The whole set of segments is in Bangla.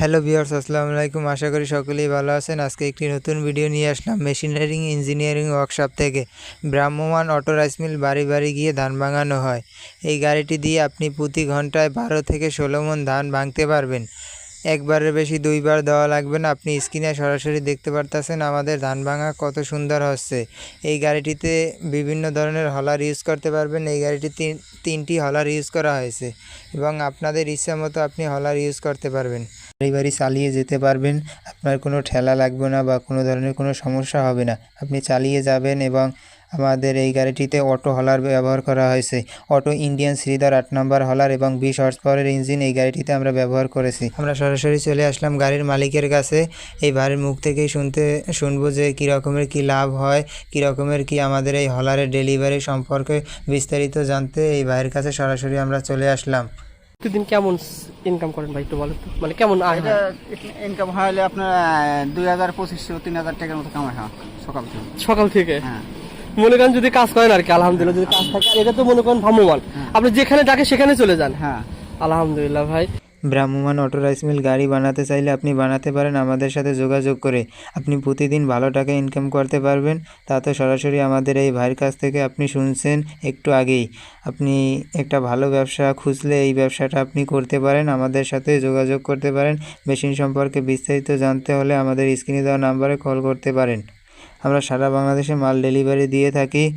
হ্যালো বিয়ার্স আসসালামু আলাইকুম। আশা করি সকলেই ভালো আছেন। আজকে একটি নতুন ভিডিও নিয়ে আসলাম মেশিনারিং ইঞ্জিনিয়ারিং ওয়ার্কশপ থেকে। ব্রাহ্মমান অটো রাইস মিল বাড়ি বাড়ি গিয়ে ধান ভাঙানো হয়। এই গাড়িটি দিয়ে আপনি প্রতি ঘন্টায় বারো থেকে ষোলো মন ধান ভাঙতে পারবেন। একবারের বেশি দুইবার দেওয়া লাগবে না। আপনি স্ক্রিনে সরাসরি দেখতে পারতেছেন আমাদের ধান ভাঙা কত সুন্দর হচ্ছে। এই গাড়িটিতে বিভিন্ন ধরনের হলার ইউজ করতে পারবেন। এই গাড়িটি তিন, তিনটি হলার ইউজ করা হয়েছে এবং আপনাদের ইচ্ছা মতো আপনি হলার ইউজ করতে পারবেন। বাড়ি চালিয়ে যেতে পারবেন, আপনার কোনো ঠেলা লাগবে না বা কোনো ধরনের কোনো সমস্যা হবে না। আপনি চালিয়ে যাবেন এবং আমাদের এই গাড়িটিতে অটো হলার ব্যবহার করা হয়েছে। অটো ইন্ডিয়ান শ্রীধর আট নম্বর হলার এবং বিশ হর্স পাওয়ারের ইঞ্জিন এই গাড়িটিতে আমরা ব্যবহার করেছি। আমরা সরাসরি চলে আসলাম গাড়ির মালিকের কাছে। এই ভাইয়ের মুখ থেকেই শুনতে, শুনব যে কী রকমের কী লাভ হয়, কী রকমের কী আমাদের এই হলারের ডেলিভারি সম্পর্কে বিস্তারিত জানতে এই ভাইয়ের কাছে সরাসরি আমরা চলে আসলাম। প্রতিদিন কেমন ইনকাম করেন ভাই একটু বলেন তো? মানে কেমন আয় এটা হয়? ইনকাম হলে আপনার দুই হাজার পঁচিশশো তিন হাজার টাকার মতো কামাই হয় সকাল থেকে। সকাল থেকে? হ্যাঁ। মনে করেন যদি কাজ করেন আর কি আলহামদুলিল্লাহ যদি কাজ থাকে এটা তো মনে করেন ভ্রাম্যমান আপনি যেখানে ডাকে সেখানে চলে যান। হ্যাঁ। আলহামদুলিল্লাহ ভাই। ভ্রাম্যমান অটো রাইস মিল গাড়ি বানাতে চাইলে আপনি বানাতে পারেন আমাদের সাথে যোগাযোগ করে। আপনি প্রতিদিন ভালো টাকা ইনকাম করতে পারবেন। তা তো সরাসরি আমাদের এই ভাইয়ের কাছ থেকে আপনি শুনছেন একটু আগেই। আপনি একটা ভালো ব্যবসা খুঁজলে এই ব্যবসাটা আপনি করতে পারেন, আমাদের সাথে যোগাযোগ করতে পারেন। মেশিন সম্পর্কে বিস্তারিত জানতে হলে আমাদের স্ক্রিনে দেওয়া নাম্বারে কল করতে পারেন। আমরা সারা বাংলাদেশে মাল ডেলিভারি দিয়ে থাকি।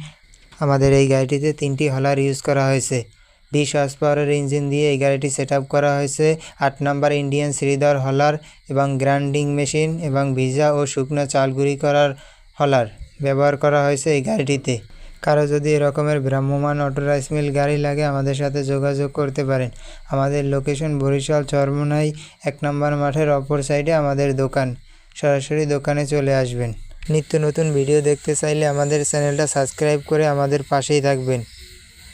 আমাদের এই গাড়িটিতে তিনটি হলার ইউজ করা হয়েছে। বিশ হর্স পাওয়ারের ইঞ্জিন দিয়ে এই গাড়িটি সেট করা হয়েছে। আট নম্বর ইন্ডিয়ান শ্রীধর হলার এবং গ্রাইন্ডিং মেশিন এবং ভিজা ও শুকনো চাল গুঁড়ি করার হলার ব্যবহার করা হয়েছে এই গাড়িটিতে। কারও যদি এরকমের ভ্রাম্যমান অটো রাইস মিল গাড়ি লাগে, আমাদের সাথে যোগাযোগ করতে পারেন। আমাদের লোকেশন বরিশাল চরমনাই, এক নম্বর মাঠের অপর সাইডে আমাদের দোকান। সরাসরি দোকানে চলে আসবেন। নিত্য নতুন ভিডিও দেখতে চাইলে আমাদের চ্যানেলটা সাবস্ক্রাইব করে আমাদের পাশেই থাকবেন।